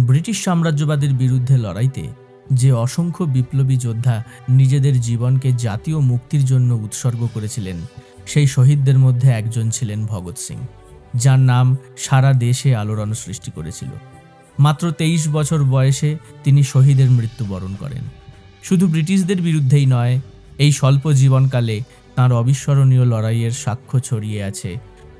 British সাম্রাজ্যবাদের বিরুদ্ধে লড়াইতে যে অসংখ্য বিপ্লবী যোদ্ধা নিজেদের জীবনকে জাতীয় মুক্তির জন্য উৎসর্গ করেছিলেন, সেই শহীদদের মধ্যে একজন ছিলেন ভগৎ সিং, যার নাম সারা দেশে আলোড়ন সৃষ্টি করেছিল। মাত্র তেইশ বছর বয়সে তিনি শহীদের মৃত্যুবরণ করেন। শুধু ব্রিটিশদের বিরুদ্ধেই নয়, এই স্বল্প জীবনকালে তাঁর অবিস্মরণীয় লড়াইয়ের সাক্ষ্য ছড়িয়ে আছে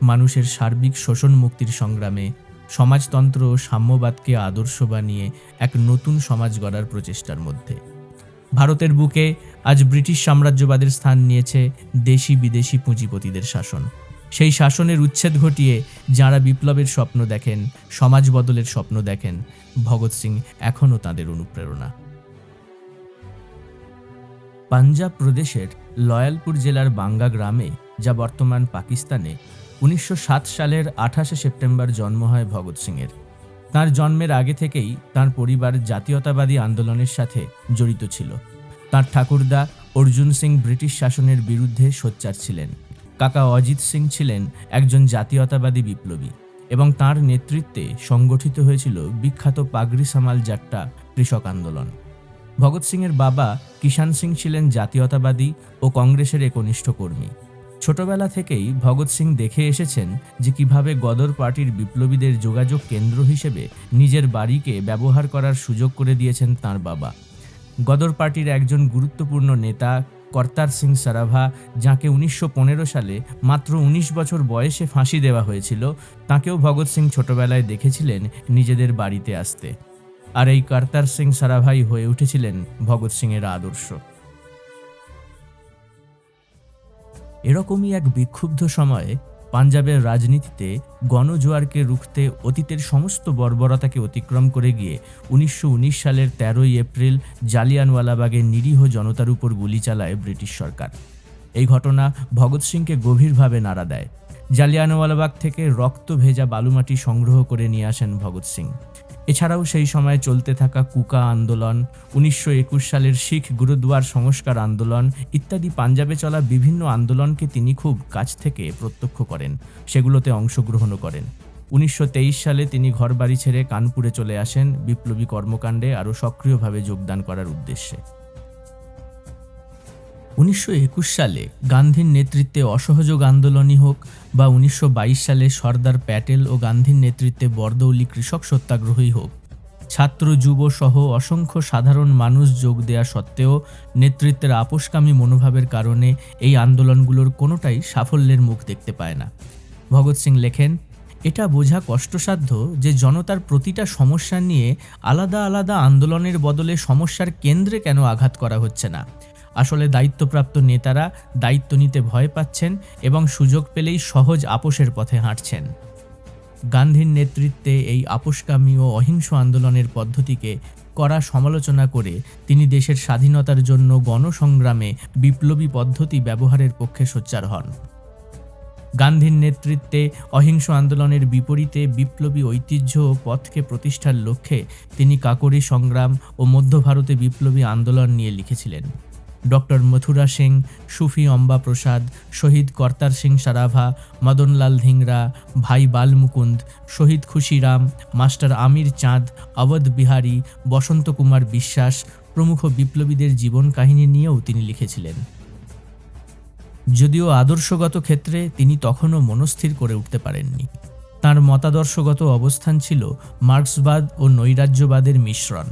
মানুষের সার্বিক শোষণ মুক্তির সংগ্রামে সমাজতন্ত্র ও সাম্যবাদকে আদর্শ বানিয়ে এক নতুন সমাজ গড়ার প্রচেষ্টার মধ্যে। ভারতের বুকে আজ ব্রিটিশ সাম্রাজ্যবাদের স্থান নিয়েছে দেশি বিদেশি পুঁজিপতিদের শাসন। সেই শাসনের উচ্ছেদ ঘটিয়ে যাঁরা বিপ্লবের স্বপ্ন দেখেন, সমাজ বদলের স্বপ্ন দেখেন, ভগৎ সিং এখনও তাদের অনুপ্রেরণা। পাঞ্জাব প্রদেশের লয়ালপুর জেলার বাঙ্গা গ্রামে, যা বর্তমান পাকিস্তানে উনিশশো সাত সালের আঠাশে সেপ্টেম্বর জন্ম হয় ভগৎ সিংয়ের। তার জন্মের আগে থেকেই তার পরিবার জাতীয়তাবাদী আন্দোলনের সাথে জড়িত ছিল। তার ঠাকুরদা অর্জুন সিং ব্রিটিশ শাসনের বিরুদ্ধে সোচ্চার ছিলেন। কাকা অজিত সিং ছিলেন একজন জাতীয়তাবাদী বিপ্লবী এবং তার নেতৃত্বে সংগঠিত হয়েছিল বিখ্যাত পাগড়ি সামাল জাট্টা কৃষক আন্দোলন। ভগৎ সিংয়ের বাবা কিষাণ সিং ছিলেন জাতীয়তাবাদী ও কংগ্রেসের একনিষ্ঠ কর্মী। ছোটবেলা থেকেই ভগৎ সিং দেখে এসেছেন যে কীভাবে গদর পার্টির বিপ্লবীদের যোগাযোগ কেন্দ্র হিসেবে নিজের বাড়িকে ব্যবহার করার সুযোগ করে দিয়েছেন তার বাবা। গদর পার্টির একজন গুরুত্বপূর্ণ নেতা, কর্তার সিং সারাভা, যাকে উনিশশো পনেরো সালে মাত্র ১৯ বছর বয়সে ফাঁসি দেওয়া হয়েছিল, তাকেও ভগৎ সিং ছোটবেলায় দেখেছিলেন নিজেদের বাড়িতে আসতে। আর এই কর্তার সিং সারাভাই হয়ে উঠেছিলেন ভগৎ সিংয়ের আদর্শ। এরকমই এক বিক্ষুব্ধ সময়ে পাঞ্জাবের রাজনীতিতে গণজোয়ারকে রুখতে অতীতের সমস্ত বর্বরতাকে অতিক্রম করে গিয়ে উনিশশো উনিশ সালের তেরোই এপ্রিল জালিয়ানওয়ালাবাগের নিরীহ জনতার উপর গুলি চালায় ব্রিটিশ সরকার। এই ঘটনা ভগৎ সিংকে গভীরভাবে নাড়া দেয়। জালিয়ানওয়ালাবাগ থেকে রক্ত ভেজা বালুমাটি সংগ্রহ করে নিয়ে আসেন ভগৎ সিং। এছাড়াও সেই সময়ে চলতে থাকা কুকা আন্দোলন, উনিশশো একুশ সালের শিখ গুরুদুয়ার সংস্কার আন্দোলন ইত্যাদি পাঞ্জাবে চলা বিভিন্ন আন্দোলনকে তিনি খুব কাছ থেকে প্রত্যক্ষ করেন, সেগুলোতে অংশগ্রহণও করেন। উনিশশো তেইশ সালে তিনি ঘরবাড়ি ছেড়ে কানপুরে চলে আসেন বিপ্লবী কর্মকাণ্ডে আরও সক্রিয়ভাবে যোগদান করার উদ্দেশ্যে। উনিশশো একুশ সালে গান্ধীর নেতৃত্বে অসহযোগ আন্দোলনই হোক বা উনিশশো বাইশ সালে সর্দার প্যাটেল ও গান্ধীর নেতৃত্বে বরদৌলি কৃষক সত্যাগ্রহই হোক, ছাত্র, যুব সহ অসংখ্য সাধারণ মানুষ যোগ দেয়া সত্ত্বেও নেতৃত্বের আপোষকামী মনোভাবের কারণে এই আন্দোলনগুলোর কোনোটাই সাফল্যের মুখ দেখতে পায় না। ভগৎ সিং লেখেন, এটা বোঝা কষ্টসাধ্য যে জনতার প্রতিটা সমস্যা নিয়ে আলাদা আলাদা আন্দোলনের বদলে সমস্যার কেন্দ্রে কেন আঘাত করা হচ্ছে না। আসলে দায়িত্বপ্রাপ্ত নেতারা দায়িত্ব নিতে ভয় পাচ্ছেন এবং সুযোগ পেলেই সহজ আপোষের পথে হাঁটছেন। গান্ধীর নেতৃত্বে এই আপোষকামী ও অহিংস আন্দোলনের পদ্ধতিকে কড়া সমালোচনা করে তিনি দেশের স্বাধীনতার জন্য গণসংগ্রামে বিপ্লবী পদ্ধতি ব্যবহারের পক্ষে সোচ্চার হন। গান্ধীর নেতৃত্বে অহিংস আন্দোলনের বিপরীতে বিপ্লবী ঐতিহ্য ও পথকে প্রতিষ্ঠার লক্ষ্যে তিনি কাকরি সংগ্রাম ও মধ্য ভারতে বিপ্লবী আন্দোলন নিয়ে লিখেছিলেন। ডক্টর মথুরা সিং, সুফি অম্বা প্রসাদ, শহীদ কর্তার সিং সারাভা, মদনলাল ধিংরা, ভাই বালমুকুন্দ, শহীদ খুশিরাম, মাস্টার আমির চাঁদ, অবধ বিহারী, বসন্ত কুমার বিশ্বাস, প্রমুখ বিপ্লবীদের জীবন কাহিনী নিয়েও তিনি লিখেছিলেন। যদিও আদর্শগত ক্ষেত্রে তিনি তখনও মনস্থির করে উঠতে পারেননি। তার মতাদর্শগত অবস্থান ছিল মার্ক্সবাদ ও নৈরাজ্যবাদের মিশ্রণ।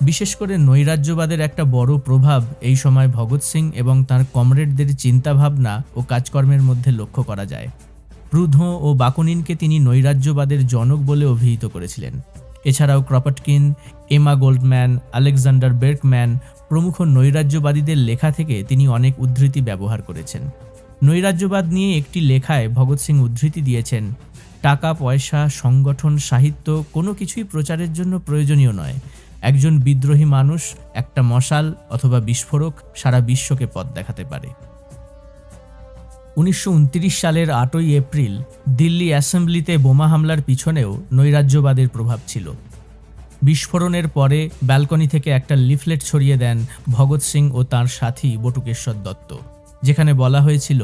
বিশেষ করে নৈরাজ্যবাদের একটা বড় প্রভাব এই সময় ভগৎ সিং এবং তার কমরেডদের চিন্তাভাবনা ও কাজকর্মের মধ্যে লক্ষ্য করা যায়। প্রুধ ও বাকুনিনকে তিনি নৈরাজ্যবাদের জনক বলে অভিহিত করেছিলেন। এছাড়াও ক্রপটকিন, এমা গোল্ডম্যান, আলেকজান্ডার বের্কম্যান প্রমুখ নৈরাজ্যবাদীদের লেখা থেকে তিনি অনেক উদ্ধৃতি ব্যবহার করেছেন। নৈরাজ্যবাদ নিয়ে একটি লেখায় ভগৎ সিং উদ্ধৃতি দিয়েছেন, টাকা, পয়সা, সংগঠন, সাহিত্য কোনো কিছুই প্রচারের জন্য প্রয়োজনীয় নয়। একজন বিদ্রোহী মানুষ, একটা মশাল অথবা বিস্ফোরক সারা বিশ্বকে পথ দেখাতে পারে। উনিশশো উনত্রিশ সালের আটই এপ্রিল দিল্লি অ্যাসেম্বলিতে বোমা হামলার পিছনেও নৈরাজ্যবাদের প্রভাব ছিল। বিস্ফোরণের পরে ব্যালকনি থেকে একটা লিফলেট ছড়িয়ে দেন ভগৎ সিং ও তার সাথী বটুকেশ্বর দত্ত, যেখানে বলা হয়েছিল,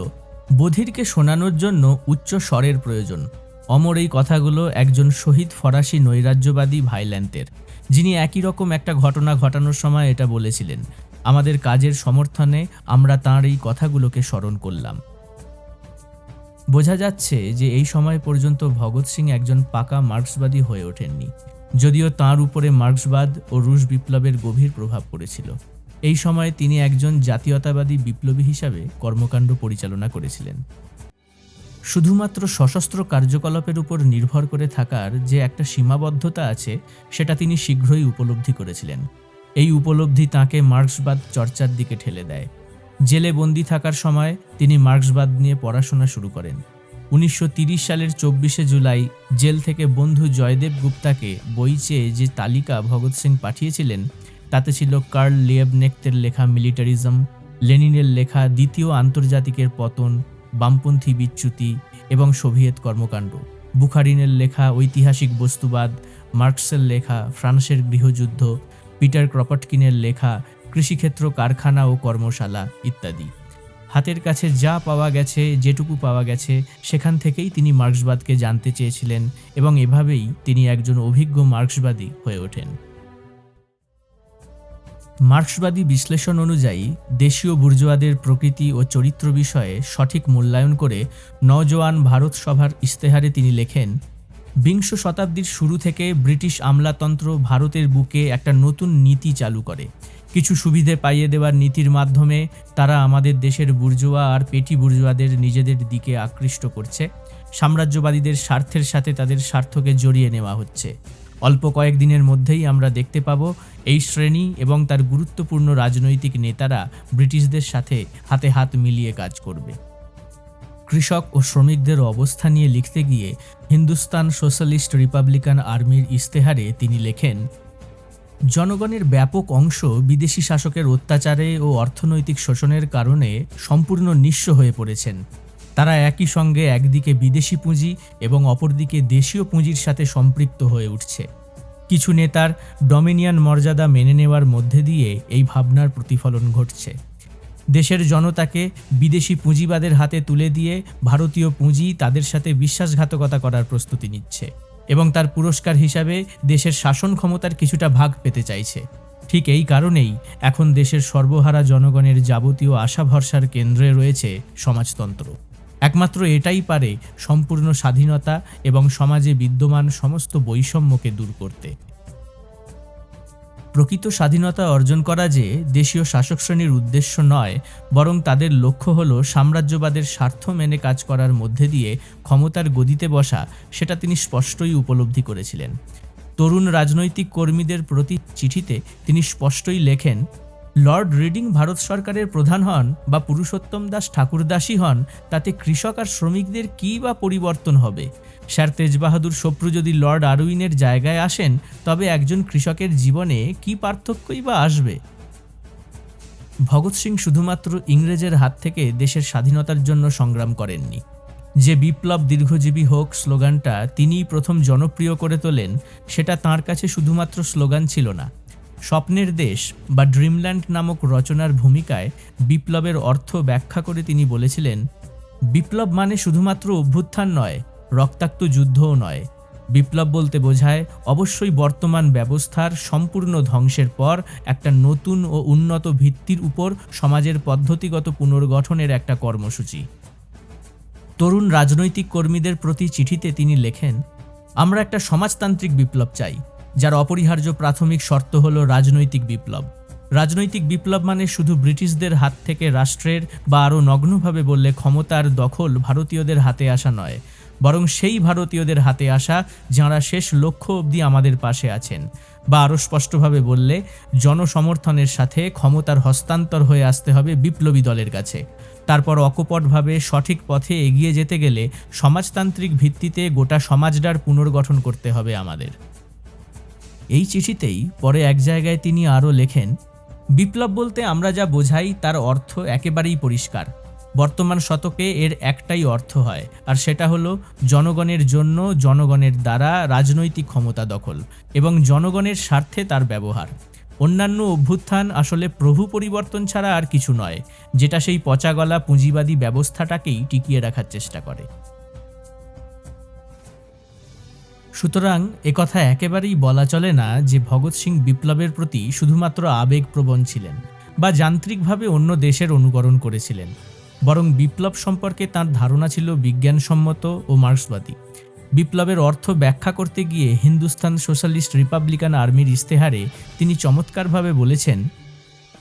বধিরকে শোনানোর জন্য উচ্চ স্বরের প্রয়োজন। অমর এই কথাগুলো একজন শহীদ ফরাসি নৈরাজ্যবাদী ভাইল্যান্তের যিনি একই রকম একটা ঘটনা ঘটানোর সময় এটা বলেছিলেন, আমাদের কাজের সমর্থনে আমরা তাঁর এই কথাগুলোকে স্মরণ করলাম। বোঝা যাচ্ছে যে এই সময় পর্যন্ত ভগৎ সিং একজন পাকা মার্ক্সবাদী হয়ে ওঠেননি, যদিও তাঁর উপরে মার্ক্সবাদ ও রুশ বিপ্লবের গভীর প্রভাব পড়েছিল। এই সময়ে তিনি একজন জাতীয়তাবাদী বিপ্লবী হিসাবে কর্মকাণ্ড পরিচালনা করেছিলেন। শুধুমাত্র সশস্ত্র কার্যকলাপের উপর নির্ভর করে থাকার যে একটা সীমাবদ্ধতা আছে, সেটা তিনি শীঘ্রই উপলব্ধি করেছিলেন। এই উপলব্ধি তাকে মার্ক্সবাদ চর্চার দিকে ঠেলে দেয়। জেলে বন্দি থাকার সময় তিনি মার্ক্সবাদ নিয়ে পড়াশোনা শুরু করেন। উনিশশো সালের চব্বিশে জুলাই জেল থেকে বন্ধু জয়দেব গুপ্তাকে বই চেয়ে যে তালিকা ভগৎ সিং পাঠিয়েছিলেন, তাতে ছিল কার্ল লিয়েবনেক্তের লেখা মিলিটারিজম, লেনিনের লেখা দ্বিতীয় আন্তর্জাতিকের পতন বামপন্থী বিচ্যুতি এবং সোভিয়েত কর্মকাণ্ড। বুখারিনের লেখা ঐতিহাসিক বস্তুবাদ, মার্কসের লেখা ফ্রান্সের গৃহযুদ্ধ, পিটার ক্রপটকিনের লেখা কৃষিক্ষেত্র কারখানা ও কর্মশালা ইত্যাদি। হাতের কাছে যা পাওয়া গেছে, যেটুকু পাওয়া গেছে, সেখান থেকেই তিনি মার্ক্সবাদকে জানতে চেয়েছিলেন এবং এভাবেই তিনি একজন অভিজ্ঞ মার্ক্সবাদী হয়ে ওঠেন। মার্ক্সবাদী বিশ্লেষণ অনুযায়ী, দেশীয় বুর্জোয়াদের প্রকৃতি ও চরিত্র বিষয়ে সঠিক মূল্যায়ন করে নজওয়ান ভারত সভার ইস্তেহারে তিনি লেখেন, বিংশ শতাব্দীর শুরু থেকে ব্রিটিশ আমলাতন্ত্র ভারতের বুকে একটা নতুন নীতি চালু করে। কিছু সুবিধে পাইয়ে দেওয়ার নীতির মাধ্যমে তারা আমাদের দেশের বুর্জোয়া আর পেটি বুর্জোয়াদের নিজেদের দিকে আকৃষ্ট করছে। সাম্রাজ্যবাদীদের স্বার্থের সাথে তাদের স্বার্থকে জড়িয়ে নেওয়া হচ্ছে। অল্প কয়েকদিনের মধ্যেই আমরা দেখতে পাব এই শ্রেণি এবং তার গুরুত্বপূর্ণ রাজনৈতিক নেতারা ব্রিটিশদের সাথে হাতে হাত মিলিয়ে কাজ করবে। কৃষক ও শ্রমিকদের অবস্থা নিয়ে লিখতে গিয়ে হিন্দুস্তান সোশ্যালিস্ট রিপাবলিকান আর্মির ইস্তেহারে তিনি লেখেন, জনগণের ব্যাপক অংশ বিদেশি শাসকের অত্যাচারে ও অর্থনৈতিক শোষণের কারণে সম্পূর্ণ নিঃস্ব হয়ে পড়েছেন। তারা একই সঙ্গে একদিকে বিদেশি পুঁজি এবং অপরদিকে দেশীয় পুঁজির সাথে সম্পৃক্ত হয়ে উঠছে। কিছু নেতার ডমিনিয়ান মর্যাদা মেনে নেওয়ার মধ্যে দিয়ে এই ভাবনার প্রতিফলন ঘটছে। দেশের জনতাকে বিদেশি পুঁজিবাদের হাতে তুলে দিয়ে ভারতীয় পুঁজি তাদের সাথে বিশ্বাসঘাতকতা করার প্রস্তুতি নিচ্ছে এবং তার পুরস্কার হিসাবে দেশের শাসন ক্ষমতার কিছুটা ভাগ পেতে চাইছে। ঠিক এই কারণেই এখন দেশের সর্বহারা জনগণের যাবতীয় আশা ভরসার কেন্দ্রে রয়েছে সমাজতন্ত্র। একমাত্র এটাই পারে সম্পূর্ণ স্বাধীনতা এবং সমাজে বিদ্যমান সমস্ত বৈষম্যকে দূর করতে। প্রকৃত স্বাধীনতা অর্জন করা যে দেশীয় শাসক শ্রেণির উদ্দেশ্য নয়, বরং তাদের লক্ষ্য হল সাম্রাজ্যবাদের স্বার্থ মেনে কাজ করার মধ্যে দিয়ে ক্ষমতার গদিতে বসা, সেটা তিনি স্পষ্টই উপলব্ধি করেছিলেন। তরুণ রাজনৈতিক কর্মীদের প্রতি চিঠিতে তিনি স্পষ্টই লেখেন লর্ড রিডিং ভারত সরকারের প্রধান হন বা পুরুষোত্তম দাস ঠাকুরদাসী হন, তাতে কৃষক আর শ্রমিকদের কী বা পরিবর্তন হবে? স্যার তেজবাহাদুর সপ্রু যদি লর্ড আরউইনের জায়গায় আসেন, তবে একজন কৃষকের জীবনে কি পার্থক্যই বা আসবে? ভগৎ সিং শুধুমাত্র ইংরেজের হাত থেকে দেশের স্বাধীনতার জন্য সংগ্রাম করেননি। যে বিপ্লব দীর্ঘজীবী হোক, স্লোগানটা তিনিই প্রথম জনপ্রিয় করে তোলেন, সেটা তার কাছে শুধুমাত্র স্লোগান ছিল না। স্বপ্নের দেশ বা ড্রিমল্যান্ড নামক রচনার ভূমিকায় বিপ্লবের অর্থ ব্যাখ্যা করে তিনি বলেছিলেন, বিপ্লব মানে শুধুমাত্র অভ্যুত্থান নয়, রক্তাক্ত যুদ্ধও নয়। বিপ্লব বলতে বোঝায় অবশ্যই বর্তমান ব্যবস্থার সম্পূর্ণ ধ্বংসের পর একটা নতুন ও উন্নত ভিত্তির উপর সমাজের পদ্ধতিগত পুনর্গঠনের একটা কর্মসূচি। তরুণ রাজনৈতিক কর্মীদের প্রতি চিঠিতে তিনি লেখেন, আমরা একটা সমাজতান্ত্রিক বিপ্লব চাই। যার অপরিহার্য প্রাথমিক শর্ত হল রাজনৈতিক বিপ্লব। রাজনৈতিক বিপ্লব মানে শুধু ব্রিটিশদের হাত থেকে রাষ্ট্রের বা আরও নগ্নভাবে বললে ক্ষমতার দখল ভারতীয়দের হাতে আসা নয়, বরং সেই ভারতীয়দের হাতে আসা যাঁরা শেষ লক্ষ্য অবধি আমাদের পাশে আছেন বা আরও স্পষ্টভাবে বললে জনসমর্থনের সাথে ক্ষমতার হস্তান্তর হয়ে আসতে হবে বিপ্লবী দলের কাছে। তারপর অকপটভাবে সঠিক পথে এগিয়ে যেতে গেলে সমাজতান্ত্রিক ভিত্তিতে গোটা সমাজটার পুনর্গঠন করতে হবে আমাদের। এই চিঠিতেই পরে এক জায়গায় তিনি আরও লেখেন, বিপ্লব বলতে আমরা যা বোঝাই তার অর্থ একেবারেই পরিষ্কার। বর্তমান শতকে এর একটাই অর্থ হয়, আর সেটা হলো জনগণের জন্য জনগণের দ্বারা রাজনৈতিক ক্ষমতা দখল এবং জনগণের স্বার্থে তার ব্যবহার। অন্যান্য অভ্যুত্থান আসলে প্রভু পরিবর্তন ছাড়া আর কিছু নয়, যেটা সেই পচাগলা পুঁজিবাদী ব্যবস্থাটাকেই টিকিয়ে রাখার চেষ্টা করে। সুতরাং একথা একেবারেই বলা চলে না যে ভগৎ সিং বিপ্লবের প্রতি শুধুমাত্র আবেগপ্রবণ ছিলেন বা যান্ত্রিকভাবে অন্য দেশের অনুকরণ করেছিলেন, বরং বিপ্লব সম্পর্কে তার ধারণা ছিল বিজ্ঞানসম্মত ও মার্ক্সবাদী। বিপ্লবের অর্থ ব্যাখ্যা করতে গিয়ে হিন্দুস্তান সোশ্যালিস্ট রিপাবলিকান আর্মির ইস্তেহারে তিনি চমৎকারভাবে বলেছেন,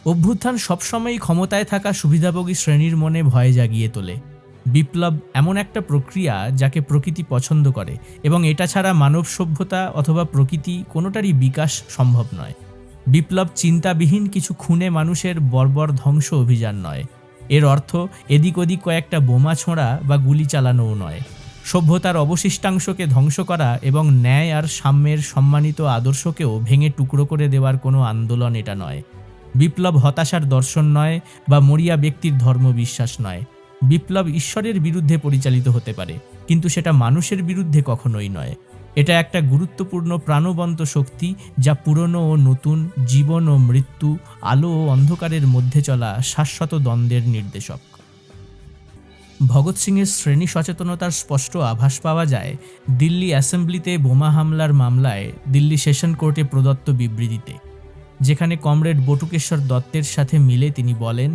অভ্যুত্থান সবসময়ই ক্ষমতায় থাকা সুবিধাভোগী শ্রেণির মনে ভয় জাগিয়ে তোলে। বিপ্লব এমন একটা প্রক্রিয়া যাকে প্রকৃতি পছন্দ করে, এবং এটা ছাড়া মানব সভ্যতা অথবা প্রকৃতি কোনোটারই বিকাশ সম্ভব নয়। বিপ্লব চিন্তাবিহীন কিছু খুনে মানুষের বর্বর ধ্বংস অভিযান নয়। এর অর্থ এদিক ওদিক কয়েকটা বোমা ছোঁড়া বা গুলি চালানোও নয়। সভ্যতার অবশিষ্টাংশকে ধ্বংস করা এবং ন্যায় আর সাম্যের সম্মানিত আদর্শকেও ভেঙে টুকরো করে দেওয়ার কোনো আন্দোলন এটা নয়। বিপ্লব হতাশার দর্শন নয় বা মরিয়া ব্যক্তির ধর্মবিশ্বাস নয়। বিপ্লব ঈশ্বরের বিরুদ্ধে পরিচালিত হতে পারে, কিন্তু সেটা মানুষের বিরুদ্ধে কখনোই নয়। এটা একটা গুরুত্বপূর্ণ প্রাণবন্ত শক্তি যা পুরনো ও নতুন জীবন ও মৃত্যু, আলো ও অন্ধকারের মধ্যে চলা শাশ্বত দ্বন্দ্বের নির্দেশক। ভগৎ সিংয়ের শ্রেণি সচেতনতার স্পষ্ট আভাস পাওয়া যায়, দিল্লি অ্যাসেম্বলিতে বোমা হামলার মামলায় দিল্লি সেশন কোর্টে প্রদত্ত বিবৃতিতে, যেখানে কমরেড বটুকেশ্বর দত্তের সাথে মিলে তিনি বলেন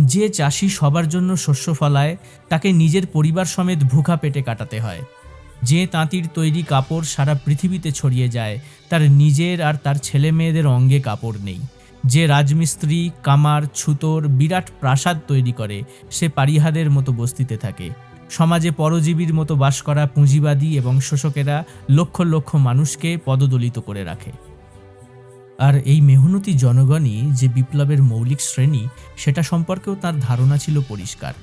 যে চাষি সবার জন্য শস্য ফলায়, তাকে নিজের পরিবার সমেত ভুখা পেটে কাটাতে হয়। যে তাঁতির তৈরি কাপড় সারা পৃথিবীতে ছড়িয়ে যায়, তার নিজের আর তার ছেলে মেয়েদের অঙ্গে কাপড় নেই। যে রাজমিস্ত্রি, কামার, ছুতোর বিরাট প্রাসাদ তৈরি করে, সে পারিহাদের মতো বস্তিতে থাকে। সমাজে পরজীবীর মতো বাস করা পুঁজিবাদী এবং শোষকেরা লক্ষ লক্ষ মানুষকে পদদলিত করে রাখে। আর এই মেহনতি জনগণই যে বিপ্লবের মৌলিক শ্রেণি, সেটা সম্পর্কেও তার ধারণা ছিল পরিষ্কার।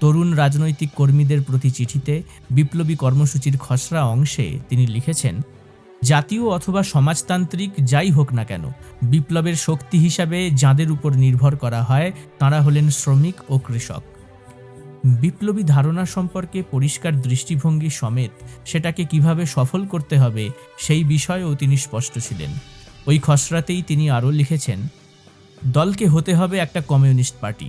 তরুণ রাজনৈতিক কর্মীদের প্রতি চিঠিতে বিপ্লবী কর্মসূচির খসড়া অংশে তিনি লিখেছেন, জাতীয় অথবা সমাজতান্ত্রিক যাই হোক না কেন, বিপ্লবের শক্তি হিসাবে যাঁদের উপর নির্ভর করা হয়, তাঁরা হলেন শ্রমিক ও কৃষক। বিপ্লবী ধারণা সম্পর্কে পরিষ্কার দৃষ্টিভঙ্গি সমেত সেটাকে কীভাবে সফল করতে হবে, সেই বিষয়েও তিনি স্পষ্ট ছিলেন। ওই খসড়াতেই তিনি আরও লিখেছেন, দলকে হতে হবে একটা কমিউনিস্ট পার্টি।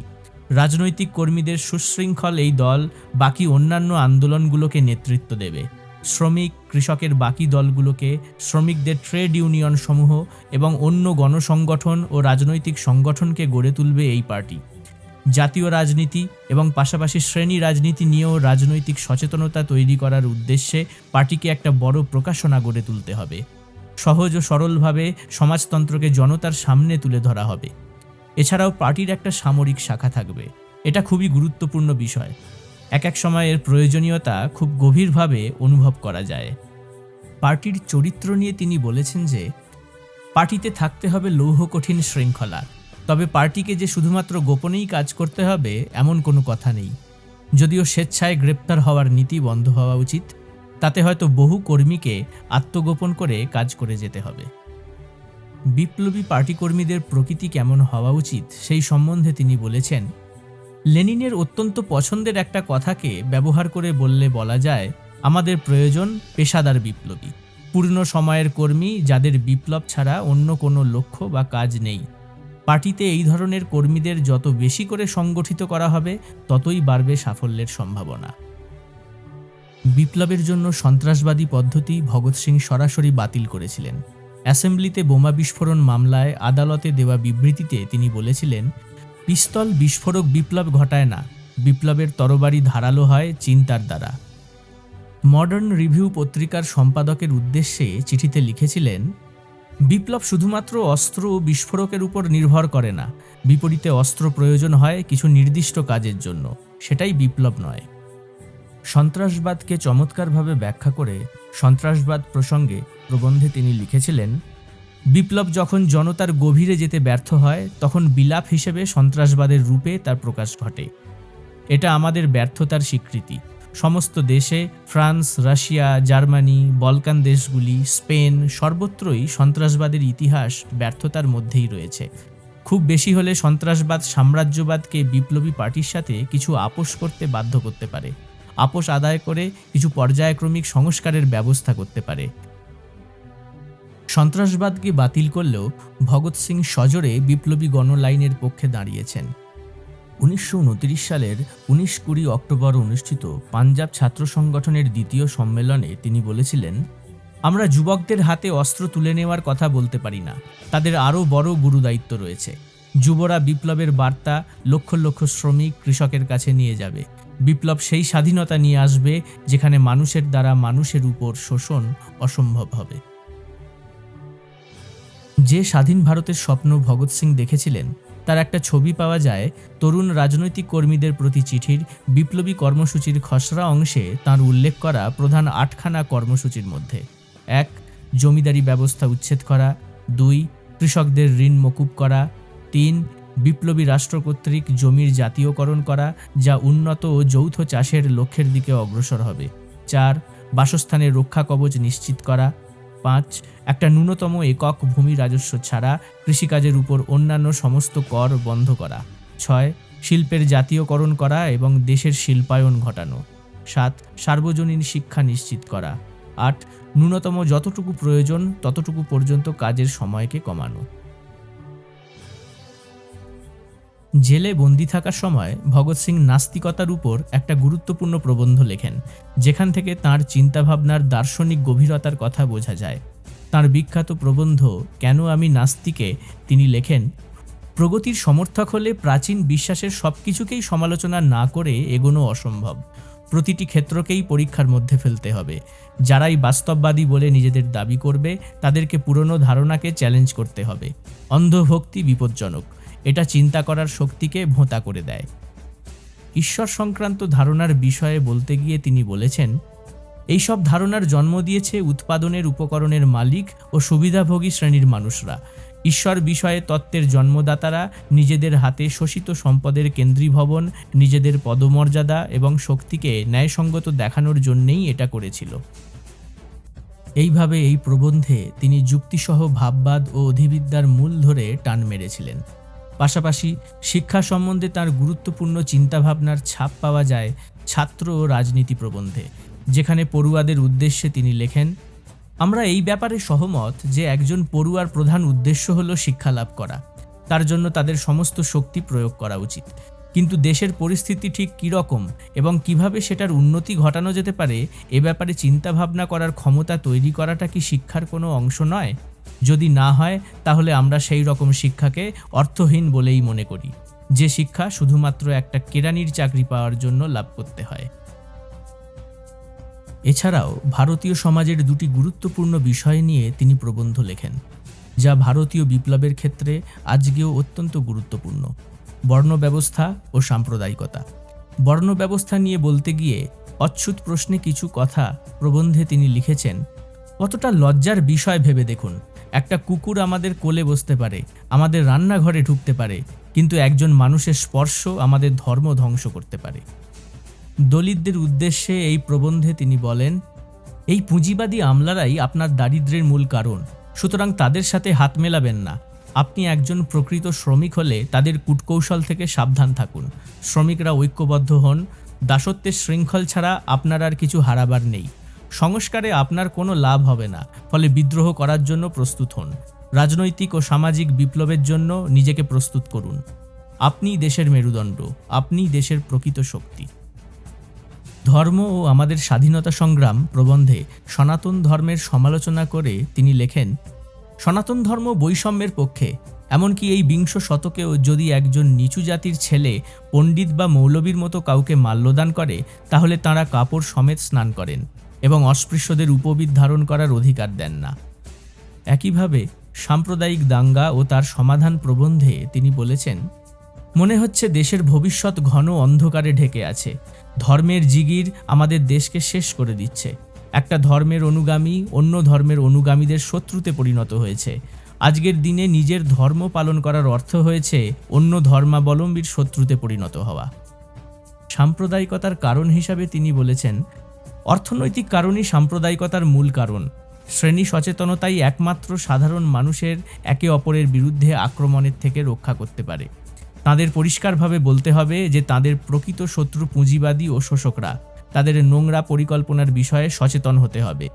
রাজনৈতিক কর্মীদের সুশৃঙ্খল এই দল বাকি অন্যান্য আন্দোলনগুলোকে নেতৃত্ব দেবে। শ্রমিক, কৃষকের বাকি দলগুলোকে, শ্রমিকদের ট্রেড ইউনিয়ন সমূহ এবং অন্য গণসংগঠন ও রাজনৈতিক সংগঠনকে গড়ে তুলবে এই পার্টি। জাতীয় রাজনীতি এবং পাশাপাশি শ্রেণি রাজনীতি নিয়েও রাজনৈতিক সচেতনতা তৈরি করার উদ্দেশ্যে পার্টিকে একটা বড় প্রকাশনা গড়ে তুলতে হবে। সহজ ও সরলভাবে সমাজতন্ত্রকে জনতার সামনে তুলে ধরা হবে। এছাড়াও পার্টির একটা সামরিক শাখা থাকবে। এটা খুবই গুরুত্বপূর্ণ বিষয়। এক এক সময় এর প্রয়োজনীয়তা খুব গভীরভাবে অনুভব করা যায়। পার্টির চরিত্র নিয়ে তিনি বলেছেন যে, পার্টিতে থাকতে হবে লৌহ কঠিন শৃঙ্খলা। তবে পার্টিকে যে শুধুমাত্র গোপনেই কাজ করতে হবে, এমন কোনো কথা নেই। যদিও স্বেচ্ছায় গ্রেপ্তার হওয়ার নীতি বন্ধ হওয়া উচিত তাতে হয়তো বহু কর্মীকে আত্মগোপন করে কাজ করে যেতে হবে। বিপ্লবী পার্টি কর্মীদের প্রকৃতি কেমন হওয়া উচিত সেই সম্বন্ধে তিনি বলেছেন, লেনিনের অত্যন্ত পছন্দের একটা কথাকে ব্যবহার করে বললে বলা যায়, আমাদের প্রয়োজন পেশাদার বিপ্লবী। পূর্ণ সময়ের কর্মী যাদের বিপ্লব ছাড়া অন্য কোনো লক্ষ্য বা কাজ নেই। পার্টিতে এই ধরনের কর্মীদের যত বেশি করে সংগঠিত করা হবে, ততই বাড়বে সাফল্যের সম্ভাবনা। বিপ্লবের জন্য সন্ত্রাসবাদী পদ্ধতি ভগৎ সিং সরাসরি বাতিল করেছিলেন। অ্যাসেম্বলিতে বোমা বিস্ফোরণ মামলায় আদালতে দেওয়া বিবৃতিতে তিনি বলেছিলেন, পিস্তল বিস্ফোরক বিপ্লব ঘটায় না, বিপ্লবের তরবারি ধারালো হয় চিন্তার দ্বারা। মডার্ন রিভিউ পত্রিকার সম্পাদকের উদ্দেশ্যে চিঠিতে লিখেছিলেন, বিপ্লব শুধুমাত্র অস্ত্র ও বিস্ফোরকের উপর নির্ভর করে না, বিপরীতে অস্ত্র প্রয়োজন হয় কিছু নির্দিষ্ট কাজের জন্য। সেটাই বিপ্লব নয়। সন্ত্রাসবাদকে চমৎকারভাবে ব্যাখ্যা করে সন্ত্রাসবাদ প্রসঙ্গে প্রবন্ধে তিনি লিখেছিলেন, বিপ্লব যখন জনতার গভীরে যেতে ব্যর্থ হয়, তখন বিলাপ হিসেবে সন্ত্রাসবাদের রূপে তার প্রকাশ ঘটে। এটা আমাদের ব্যর্থতার স্বীকৃতি। সমস্ত দেশে ফ্রান্স, রাশিয়া, জার্মানি, বলকান দেশগুলি, স্পেন সর্বত্রই সন্ত্রাসবাদের ইতিহাস ব্যর্থতার মধ্যেই রয়েছে। খুব বেশি হলে সন্ত্রাসবাদ সাম্রাজ্যবাদকে বিপ্লবী পার্টির সাথে কিছু আপোষ করতে বাধ্য করতে পারে। আপোষ আদায় করে কিছু পর্যায়ক্রমিক সংস্কারের ব্যবস্থা করতে পারে। সন্ত্রাসবাদকে বাতিল করলেও ভগৎ সিং সজোরে বিপ্লবী গণলাইনের পক্ষে দাঁড়িয়েছেন। উনিশশো উনত্রিশ সালের উনিশ কুড়ি অক্টোবর অনুষ্ঠিত পাঞ্জাব ছাত্র সংগঠনের দ্বিতীয় সম্মেলনে তিনি বলেছিলেন, আমরা যুবকদের হাতে অস্ত্র তুলে নেওয়ার কথা বলতে পারি না। তাদের আরও বড় গুরুদায়িত্ব রয়েছে। যুবরা বিপ্লবের বার্তা লক্ষ লক্ষ শ্রমিক কৃষকের কাছে নিয়ে যাবে। বিপ্লব সেই স্বাধীনতা নিয়ে আসবে যেখানে মানুষের দ্বারা মানুষের উপর শোষণ অসম্ভব হবে। যে স্বাধীন ভারতের স্বপ্ন ভগৎ সিং দেখেছিলেন, তার একটা ছবি পাওয়া যায়, তরুণ রাজনৈতিক কর্মীদের প্রতি চিঠির বিপ্লবী কর্মসূচির খসড়া অংশে তার উল্লেখ করা প্রধান আটখানা কর্মসূচির মধ্যে। এক, জমিদারি ব্যবস্থা উচ্ছেদ করা। দুই, কৃষকদের ঋণ মকুব করা। তিন বিপ্লবী রাষ্ট্র কর্তৃক জমির জাতীয়করণ করা, যা উন্নত ও যৌথ চাষের লক্ষ্যের দিকে অগ্রসর হবে। চার, বাসস্থানের রক্ষা কবচ নিশ্চিত করা। পাঁচ, একটা ন্যূনতম একক ভূমি রাজস্ব ছাড়া কৃষিকাজের উপর অন্যান্য সমস্ত কর বন্ধ করা। ছয়, শিল্পের জাতীয়করণ করা এবং দেশের শিল্পায়ন ঘটানো। সাত, সার্বজনীন শিক্ষা নিশ্চিত করা। আট, ন্যূনতম যতটুকু প্রয়োজন, ততটুকু পর্যন্ত কাজের সময়কে কমানো। জেলে বন্দি থাকার সময় ভগৎ সিং নাস্তিকতার উপর একটা গুরুত্বপূর্ণ প্রবন্ধ লেখেন, যেখান থেকে তার চিন্তাভাবনার দার্শনিক গভীরতার কথা বোঝা যায়। তার বিখ্যাত প্রবন্ধ, কেন আমি নাস্তিকে? তিনি লেখেন, প্রগতির সমর্থক হলে প্রাচীন বিশ্বাসের সব কিছুকেই সমালোচনা না করে এগোনো অসম্ভব। প্রতিটি ক্ষেত্রকেই পরীক্ষার মধ্যে ফেলতে হবে। যারাই বাস্তববাদী বলে নিজেদের দাবি করবে, তাদেরকে পুরনো ধারণাকে চ্যালেঞ্জ করতে হবে। অন্ধভক্তি বিপজ্জনক। এটা চিন্তা করার শক্তিকে ভোঁতা করে দেয়। ঈশ্বর সংক্রান্ত ধারণার বিষয়ে বলতে গিয়ে তিনি বলেছেন, এইসব ধারণার জন্ম দিয়েছে উৎপাদনের উপকরণের মালিক ও সুবিধাভোগী শ্রেণির মানুষরা। ঈশ্বর বিষয়ে তত্ত্বের জন্মদাতারা নিজেদের হাতে শোষিত সম্পদের কেন্দ্রীভবন, নিজেদের পদমর্যাদা এবং শক্তিকে ন্যায়সঙ্গত দেখানোর জন্যেই এটা করেছিল। এইভাবে এই প্রবন্ধে তিনি যুক্তিসহ ভাববাদ ও অধিবিদ্যার মূল ধরে টান মেরেছিলেন। পাশাপাশি শিক্ষা সম্বন্ধে তার গুরুত্বপূর্ণ চিন্তাভাবনার ছাপ পাওয়া যায় ছাত্র ও রাজনীতি প্রবন্ধে, যেখানে পড়ুয়াদের উদ্দেশ্যে তিনি লেখেন, আমরা এই ব্যাপারে সহমত যে একজন পড়ুয়ার প্রধান উদ্দেশ্য হল শিক্ষা লাভ করা। তার জন্য তাদের সমস্ত শক্তি প্রয়োগ করা উচিত। কিন্তু দেশের পরিস্থিতি ঠিক কীরকম এবং কীভাবে সেটার উন্নতি ঘটানো যেতে পারে, এ ব্যাপারে চিন্তাভাবনা করার ক্ষমতা তৈরি করাটা কি শিক্ষার কোনো অংশ নয়? যদি না হয়, তাহলে আমরা সেই রকম শিক্ষাকে অর্থহীন বলেই মনে করি। যে শিক্ষা শুধুমাত্র একটা কেরানির চাকরি পাওয়ার জন্য লাভ করতে হয়। এছাড়াও ভারতীয় সমাজের দুটি গুরুত্বপূর্ণ বিষয় নিয়ে তিনি প্রবন্ধ লেখেন, যা ভারতীয় বিপ্লবের ক্ষেত্রে আজকেও অত্যন্ত গুরুত্বপূর্ণ। বর্ণ ব্যবস্থা ও সাম্প্রদায়িকতা। বর্ণ ব্যবস্থা নিয়ে বলতে গিয়ে অচ্ছুত প্রশ্নে কিছু কথা প্রবন্ধে তিনি লিখেছেন, কতটা লজ্জার বিষয় ভেবে দেখুন। একটা কুকুর আমাদের কোলে বসতে পারে, আমাদের রান্নাঘরে ঢুকতে পারে, কিন্তু একজন মানুষের স্পর্শ আমাদের ধর্ম ধ্বংস করতে পারে। দলিতদের উদ্দেশ্যে এই প্রবন্ধে তিনি বলেন, এই পুঁজিবাদী আমলারাই আপনার দারিদ্র্যের মূল কারণ। সুতরাং তাদের সাথে হাত মেলাবেন না। আপনি একজন প্রকৃত শ্রমিক হলে তাদের কূটকৌশল থেকে সাবধান থাকুন। শ্রমিকরা ঐক্যবদ্ধ হন। দাসত্বের শৃঙ্খল ছাড়া আপনার আর কিছু হারাবার নেই। সংস্কারে আপনার কোনো লাভ হবে না, ফলে বিদ্রোহ করার জন্য প্রস্তুত হন। রাজনৈতিক ও সামাজিক বিপ্লবের জন্য নিজেকে প্রস্তুত করুন। আপনিই দেশের মেরুদণ্ড আপনিই দেশের প্রকৃত শক্তি। ধর্ম ও আমাদের স্বাধীনতা সংগ্রাম প্রবন্ধে সনাতন ধর্মের সমালোচনা করে তিনি লেখেন, সনাতন ধর্ম বৈষম্যের পক্ষে, এমনকি এই বিংশ শতকেও যদি একজন নিচু জাতির ছেলে পণ্ডিত বা মৌলবীর মতো কাউকে মাল্যদান করে, তাহলে তাঁরা কাপড় সমেত স্নান করেন। এবং অস্পৃশ্যদের উপবিদ ধারণ করার অধিকার দেন না। একইভাবে সাম্প্রদায়িক দাঙ্গা ও তার সমাধান প্রবন্ধে তিনি বলেছেন, মনে হচ্ছে দেশের ভবিষ্যৎ ঘন অন্ধকারে ঢেকে আছে। ধর্মের জিগির আমাদের দেশকে শেষ করে দিচ্ছে। একটা ধর্মের অনুগামী অন্য ধর্মের অনুগামীদের শত্রুতে পরিণত হয়েছে। আজকের দিনে নিজের ধর্ম পালন করার অর্থ হয়েছে অন্য ধর্মাবলম্বীর শত্রুতে পরিণত হওয়া। সাম্প্রদায়িকতার কারণ হিসাবে তিনি বলেছেন অর্থনৈতিক কারণই সাম্প্রদায়িকতার মূল কারণ। শ্রেণি সচেতনতাই একমাত্র সাধারণ মানুষের একে অপরের বিরুদ্ধে আক্রমণের থেকে রক্ষা করতে পারে। তাদের পরিষ্কারভাবে বলতে হবে যে তাদের প্রকৃত শত্রু পুঁজিবাদী ও শোষকরা। তাদের নোংরা পরিকল্পনার বিষয়ে সচেতন হতে হবে।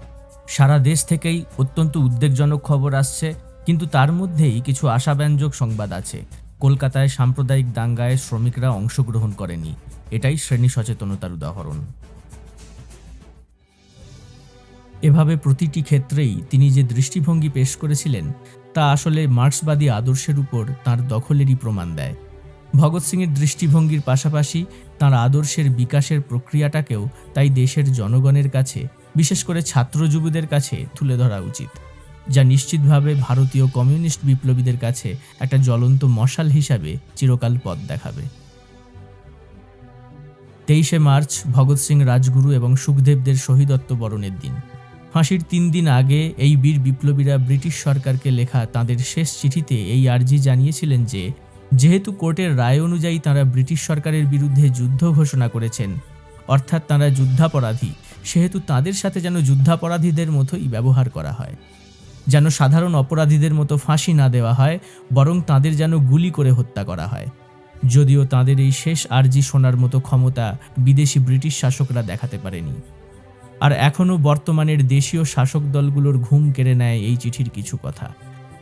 সারা দেশ থেকেই অত্যন্ত উদ্বেগজনক খবর আসছে, কিন্তু তার মধ্যেই কিছু আশাব্যঞ্জক সংবাদ আছে। কলকাতায় সাম্প্রদায়িক দাঙ্গায় শ্রমিকরা অংশগ্রহণ করেনি। এটাই শ্রেণি সচেতনতার উদাহরণ। এভাবে প্রতিটি ক্ষেত্রেই তিনি যে দৃষ্টিভঙ্গি পেশ করেছিলেন, তা আসলে মার্ক্সবাদী আদর্শের উপর তার দখলেরই প্রমাণ দেয়। ভগৎ সিংয়ের দৃষ্টিভঙ্গির পাশাপাশি তাঁর আদর্শের বিকাশের প্রক্রিয়াটাকেও তাই দেশের জনগণের কাছে, বিশেষ করে ছাত্র যুবদের কাছে তুলে ধরা উচিত, যা নিশ্চিতভাবে ভারতীয় কমিউনিস্ট বিপ্লবীদের কাছে একটা জ্বলন্ত মশাল হিসাবে চিরকাল পথ দেখাবে। তেইশে মার্চ, ভগৎ সিং রাজগুরু এবং সুখদেবদের শহীদত্ব বরণের দিন। ফাঁসির তিন দিন আগে এই বীর বিপ্লবীরা ব্রিটিশ সরকারকে লেখা তাদের শেষ চিঠিতে এই আর্জি জানিয়েছিলেন যে, যেহেতু কোর্টের রায় অনুযায়ী তারা ব্রিটিশ সরকারের বিরুদ্ধে যুদ্ধ ঘোষণা করেছেন, অর্থাৎ তারা যুদ্ধাপরাধী, সেহেতু তাদের সাথে যেন যুদ্ধাপরাধীদের মতোই ব্যবহার করা হয়। যেন সাধারণ অপরাধীদের মতো ফাঁসি না দেওয়া হয়, বরং তাদের যেন গুলি করে হত্যা করা হয়। যদিও তাদের এই শেষ আর্জি শোনার মতো ক্ষমতা বিদেশি ব্রিটিশ শাসকরা দেখাতে পারেনি। আর এখনও বর্তমানের দেশীয় শাসক দলগুলোর ঘুম কেড়ে নেয় এই চিঠির কিছু কথা।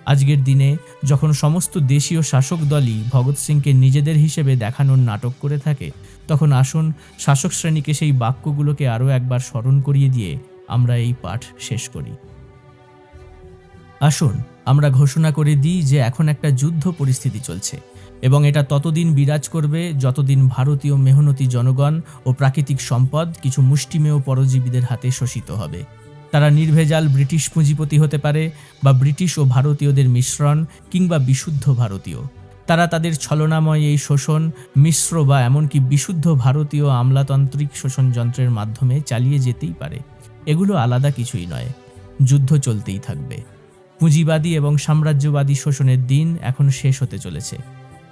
আজকের দিনে যখন সমস্ত দেশীয় শাসক দলই ভগৎ সিংকে নিজেদের হিসেবে দেখানোর নাটক করে থাকে, তখন আসুন শাসক শ্রেণীকে সেই বাক্যগুলোকে আরও একবার স্মরণ করিয়ে দিয়ে আমরা এই পাঠ শেষ করি। আসুন আমরা ঘোষণা করে দিই যে এখন একটা যুদ্ধ পরিস্থিতি চলছে। এবং এটা ততদিন বিরাজ করবে, যতদিন ভারতীয় মেহনতি জনগণ ও প্রাকৃতিক সম্পদ কিছু মুষ্টিমেয় পরজীবীদের হাতে শোষিত হবে। তারা নির্ভেজাল ব্রিটিশ পুঁজিপতি হতে পারে বা ব্রিটিশ ও ভারতীয়দের মিশ্রণ কিংবা বিশুদ্ধ ভারতীয়। তারা তাদের ছলনাময় এই শোষণ মিশ্র বা এমনকি বিশুদ্ধ ভারতীয় আমলাতান্ত্রিক শোষণ যন্ত্রের মাধ্যমে চালিয়ে যেতেই পারে। এগুলো আলাদা কিছুই নয়, যুদ্ধ চলতেই থাকবে। পুঁজিবাদী এবং সাম্রাজ্যবাদী শোষণের দিন এখন শেষ হতে চলেছে।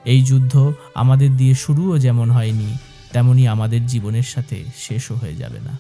এই যুদ্ধ আমাদের দিয়ে শুরুও যেমন হয়নি, তেমনি আমাদের জীবনের সাথে শেষও হয়ে যাবে না।